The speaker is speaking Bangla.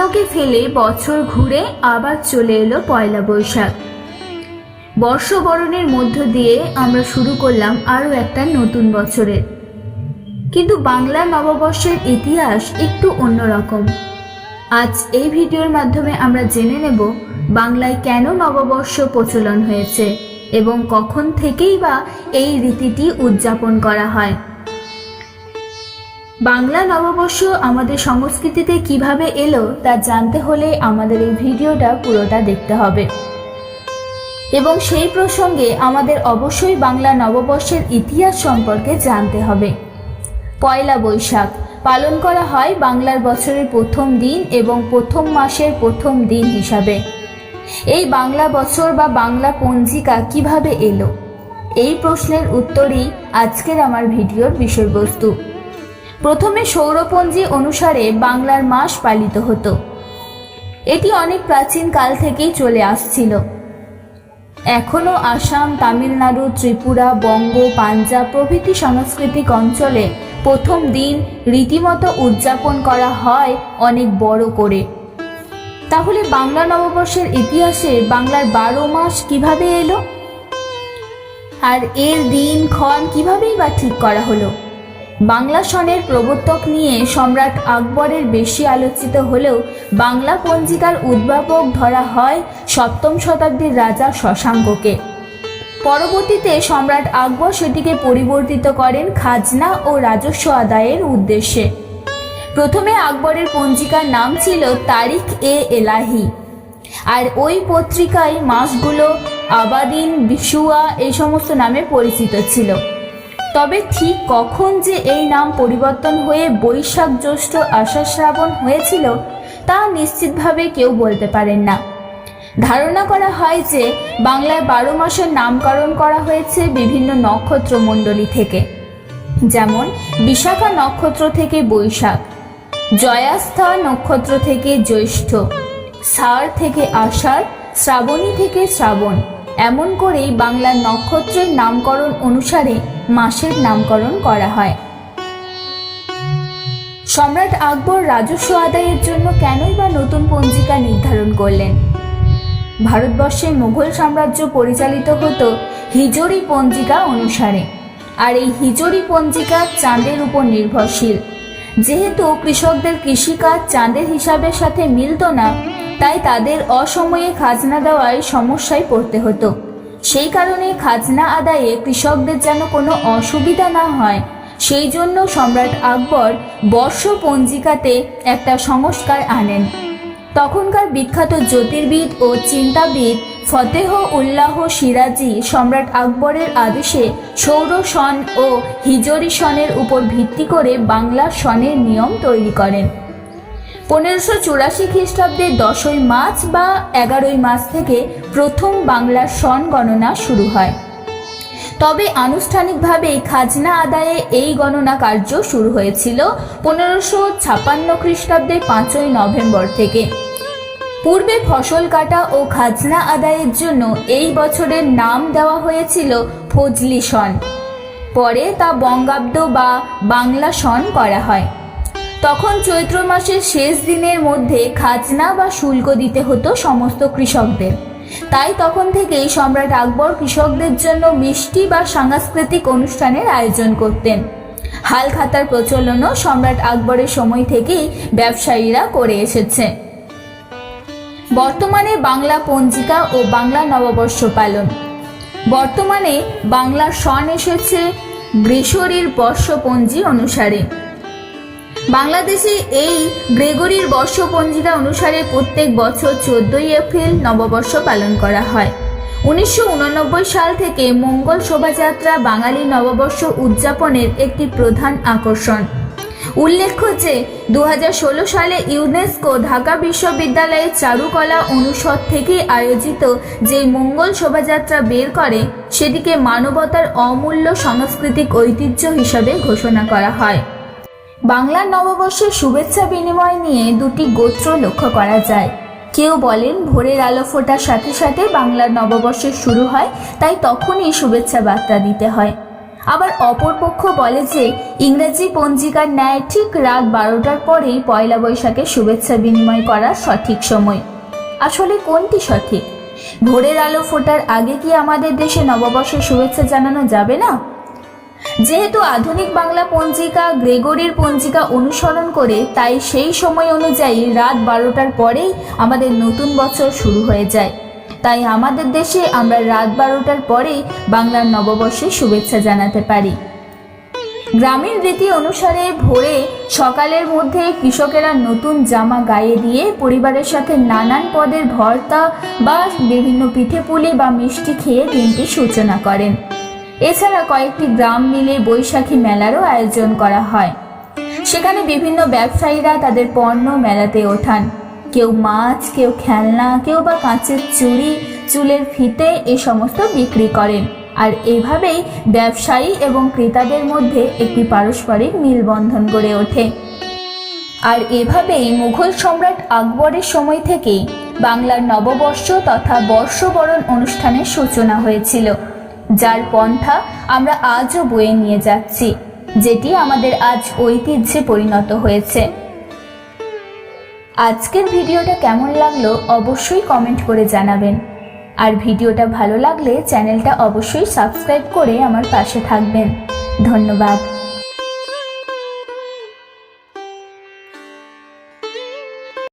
শূন্যকে ফেলে বছর ঘুরে আবার চলে এলো পয়লা বৈশাখ। বর্ষবরণের মধ্য দিয়ে আমরা শুরু করলাম আরও একটা নতুন বছরের। কিন্তু বাংলা নববর্ষের ইতিহাস একটু অন্যরকম। আজ এই ভিডিওর মাধ্যমে আমরা জেনে নেব বাংলায় কেন নববর্ষ প্রচলন হয়েছে এবং কখন থেকেই বা এই রীতিটি উদযাপন করা হয়। বাংলা নববর্ষ আমাদের সংস্কৃতিতে কীভাবে এলো তা জানতে হলে আমাদের এই ভিডিওটা পুরোটা দেখতে হবে। এবং সেই প্রসঙ্গে আমাদের অবশ্যই বাংলা নববর্ষের ইতিহাস সম্পর্কে জানতে হবে। পয়লা বৈশাখ, পালন করা হয় বাংলার বছরের প্রথম দিন এবং প্রথম মাসের প্রথম দিন হিসাবে। এই বাংলা বছর বা বাংলা পঞ্জিকা কীভাবে এলো? এই প্রশ্নের উত্তরই আজকের আমার ভিডিওর বিষয়বস্তু। প্রথমে সৌরপঞ্জি অনুসারে বাংলার মাস পালিত হতো। এটি অনেক প্রাচীন কাল থেকেই চলে আসছিল। এখনও আসাম, তামিলনাড়ু, ত্রিপুরা, বঙ্গ, পাঞ্জাব প্রভৃতি সাংস্কৃতিক অঞ্চলে প্রথম দিন রীতিমতো উদযাপন করা হয় অনেক বড় করে। তাহলে বাংলা নববর্ষের ইতিহাসে বাংলার বারো মাস কীভাবে এলো? আর এর দিন, ক্ষণ কিভাবেই বা ঠিক করা হলো? বাংলা সনের প্রবর্তক নিয়ে সম্রাট আকবরের বেশি আলোচিত হলেও বাংলা পঞ্জিকার উদ্ভাবক ধরা হয় সপ্তম শতাব্দীর রাজা শশাঙ্ককে। পরবর্তীতে সম্রাট আকবর সেটিকে পরিবর্তিত করেন খাজনা ও রাজস্ব আদায়ের উদ্দেশ্যে। প্রথমে আকবরের পঞ্জিকার নাম ছিল তারিখ এ এলাহি। আর ওই পত্রিকায় মাসগুলো, আবাদিন, বিশুয়া এই সমস্ত নামে পরিচিত ছিল। তবে ঠিক কখন যে এই নাম পরিবর্তন হয়ে বৈশাখ জ্যৈষ্ঠ আষাঢ় শ্রাবণ হয়েছিল, তা নিশ্চিতভাবে কেউ বলতে পারেন না। ধারণা করা হয় যে, বাংলায় বারো মাসের নামকরণ করা হয়েছে বিভিন্ন নক্ষত্র মণ্ডলী থেকে। যেমন, বিশাখা নক্ষত্র থেকে বৈশাখ, জয়াস্থা নক্ষত্র থেকে জ্যৈষ্ঠ সার থেকে আষাঢ়, শ্রাবণী থেকে শ্রাবণ। এমন করেই বাংলার নক্ষত্রের নামকরণ অনুসারে মাসের নামকরণ করা হয়। সম্রাট আকবর রাজস্ব আদায়ের জন্য কেনই বা নতুন পঞ্জিকা নির্ধারণ করলেন? ভারতবর্ষে মুঘল সাম্রাজ্য পরিচালিত হতো হিজরি পঞ্জিকা অনুসারে, আর এই হিজরি পঞ্জিকা চাঁদের উপর নির্ভরশীল। যেহেতু কৃষকদের কৃষিকাজ চাঁদের হিসাবের সাথে মিলত না, তাই তাদের অসময়ে খাজনা দেওয়ায় সমস্যায় পড়তে হতো। সেই কারণে খাজনা আদায়ে কৃষকদের যেন কোনো অসুবিধা না হয়। সেই জন্য সম্রাট আকবর বর্ষ পঞ্জিকাতে একটা সংস্কার আনেন। তখনকার বিখ্যাত জ্যোতির্বিদ ও চিন্তাবিদ ফতেহ উল্লাহ সিরাজি সম্রাট আকবরের আদেশে সৌর সন ও হিজরি সনের উপর ভিত্তি করে বাংলা সনের নিয়ম তৈরি করেন। পনেরোশো চুরাশি খ্রিস্টাব্দে দশই মার্চ বা এগারোই মার্চ থেকে প্রথম বাংলার সন গণনা শুরু হয়। তবে আনুষ্ঠানিকভাবে খাজনা আদায়ে এই গণনা কার্য শুরু হয়েছিল পনেরোশো ছাপান্ন খ্রিস্টাব্দের পাঁচই নভেম্বর থেকে। পূর্বে ফসল কাটা ও খাজনা আদায়ের জন্য এই বছরের নাম দেওয়া হয়েছিল ফজলি সন পরে তা বঙ্গাব্দ বা বাংলা সন করা হয়। তখন চৈত্র মাসের শেষ দিনের মধ্যে খাজনা বা শুল্ক দিতে হতো সমস্ত কৃষকদের। তাই তখন থেকেই সম্রাট আকবর কৃষকদের জন্য মিষ্টি বা সাংস্কৃতিক অনুষ্ঠানের আয়োজন করতেন। হাল খাতার প্রচলনও সম্রাট আকবরের সময় থেকেই ব্যবসায়ীরা করে এসেছে। বর্তমানে বাংলা পঞ্জিকা ও বাংলা নববর্ষ পালন। বর্তমানে বাংলার সন এসেছে গ্রীষ্মরীর বর্ষপঞ্জি অনুসারে। বাংলাদেশে এই গ্রেগরির বর্ষপঞ্জিকা অনুসারে প্রত্যেক বছর চোদ্দই এপ্রিল নববর্ষ পালন করা হয়। উনিশশো উননব্বই সাল থেকে মঙ্গল শোভাযাত্রা বাঙালি নববর্ষ উদযাপনের একটি প্রধান আকর্ষণ। উল্লেখ্য যে দু হাজার ষোলো সালে ইউনেস্কো ঢাকা বিশ্ববিদ্যালয়ের চারুকলা অনুষদ থেকে আয়োজিত যে মঙ্গল শোভাযাত্রা বের করে, সেটিকে মানবতার অমূল্য সাংস্কৃতিক ঐতিহ্য হিসাবে ঘোষণা করা হয়। বাংলার নববর্ষের শুভেচ্ছা বিনিময় নিয়ে দুটি গোত্র লক্ষ্য করা যায়। কেউ বলেন ভোরের আলো ফোটার সাথে সাথে বাংলার নববর্ষের শুরু হয়, তাই তখনই শুভেচ্ছা বার্তা দিতে হয়। আবার অপরপক্ষ বলে যে, ইংরেজি পঞ্জিকার ন্যায় ঠিক রাত বারোটার পরেই পয়লা বৈশাখের শুভেচ্ছা বিনিময় করার সঠিক সময়। আসলে কোনটি সঠিক? ভোরের আলো ফোটার আগে কি আমাদের দেশে নববর্ষের শুভেচ্ছা জানানো যাবে না? যেহেতু আধুনিক বাংলা পঞ্জিকা গ্রেগরির পঞ্জিকা অনুসরণ করে, তাই সেই সময় অনুযায়ী রাত বারোটার পরেই আমাদের নতুন বছর শুরু হয়ে যায়। তাই আমাদের দেশে আমরা রাত বারোটার পরেই বাংলার নববর্ষের শুভেচ্ছা জানাতে পারি। গ্রামীণ রীতি অনুসারে ভোরে সকালের মধ্যে কৃষকেরা নতুন জামা গায়ে দিয়ে পরিবারের সাথে নানান পদের ভর্তা বা বিভিন্ন পিঠে পুলি বা মিষ্টি খেয়ে দিনটির সূচনা করেন। এছাড়া কয়েকটি গ্রাম মিলে বৈশাখী মেলারও আয়োজন করা হয়। সেখানে বিভিন্ন ব্যবসায়ীরা তাদের পণ্য মেলাতে ওঠান। কেউ মাছ, কেউ খেলনা, কেউ বা কাঁচের চুড়ি, চুলের ফিতে এ সমস্ত বিক্রি করেন। আর এভাবেই ব্যবসায়ী এবং ক্রেতাদের মধ্যে একটি পারস্পরিক মিলবন্ধন গড়ে ওঠে। আর এভাবেই মুঘল সম্রাট আকবরের সময় থেকেই বাংলার নববর্ষ তথা বর্ষবরণ অনুষ্ঠানের সূচনা হয়েছিল। যার পন্থা আমরা আজও বয়ে নিয়ে যাচ্ছি, যেটি আমাদের আজ ঐতিহ্যে পরিণত হয়েছে। আজকের ভিডিওটা কেমন লাগল অবশ্যই কমেন্ট করে জানাবেন। আর ভিডিওটা ভালো লাগলে চ্যানেলটা অবশ্যই সাবস্ক্রাইব করে আমার পাশে থাকবেন। ধন্যবাদ।